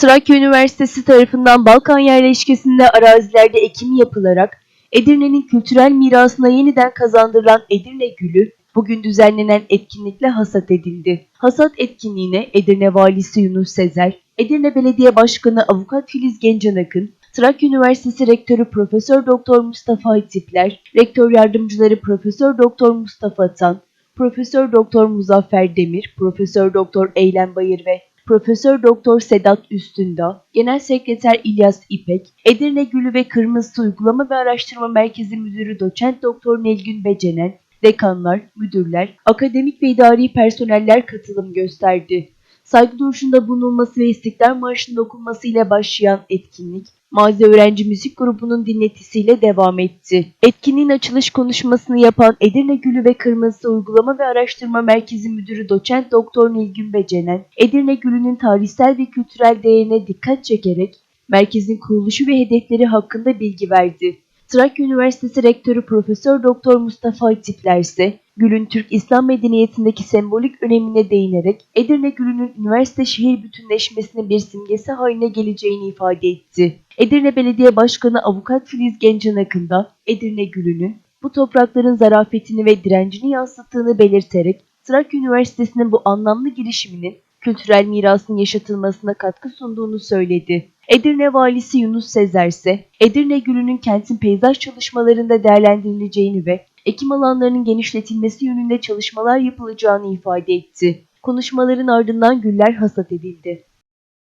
Trakya Üniversitesi tarafından Balkan yerleşkesinde arazilerde ekim yapılarak Edirne'nin kültürel mirasına yeniden kazandırılan Edirne Gülü bugün düzenlenen etkinlikle hasat edildi. Hasat etkinliğine Edirne Valisi Yunus Sezer, Edirne Belediye Başkanı Avukat Filiz Gencanakın, Trakya Üniversitesi Rektörü Profesör Doktor Mustafa Hatipler, Rektör Yardımcıları Profesör Doktor Mustafa Tan, Profesör Doktor Muzaffer Demir, Profesör Doktor Eylem Bayır ve Profesör Doktor Sedat Üstündağ, Genel Sekreter İlyas İpek, Edirne Gülü ve Kırmızı Uygulama ve Araştırma Merkezi Müdürü Doçent Doktor Nelgün Becenen, dekanlar, müdürler, akademik ve idari personeller katılım gösterdi. Saygı duruşunda bulunulması ve İstiklal Marşı'nın okunması ile başlayan etkinlik, Mazi Öğrenci Müzik Grubu'nun dinletisiyle devam etti. Etkinliğin açılış konuşmasını yapan Edirne Gülü ve Kırmızı Uygulama ve Araştırma Merkezi Müdürü Doçent Doktor Nilgün Becenen, Edirne Gülü'nün tarihsel ve kültürel değerine dikkat çekerek merkezin kuruluşu ve hedefleri hakkında bilgi verdi. Trakya Üniversitesi Rektörü Profesör Doktor Mustafa Hatipler ise Gül'ün Türk İslam medeniyetindeki sembolik önemine değinerek Edirne Gülü'nün üniversite şehir bütünleşmesinin bir simgesi haline geleceğini ifade etti. Edirne Belediye Başkanı Avukat Filiz Gencanakın da Edirne Gülü'nün bu toprakların zarafetini ve direncini yansıttığını belirterek Trakya Üniversitesi'nin bu anlamlı girişiminin kültürel mirasın yaşatılmasına katkı sunduğunu söyledi. Edirne Valisi Yunus Sezer ise Edirne Gülü'nün kentin peyzaj çalışmalarında değerlendirileceğini ve ekim alanlarının genişletilmesi yönünde çalışmalar yapılacağını ifade etti. Konuşmaların ardından güller hasat edildi.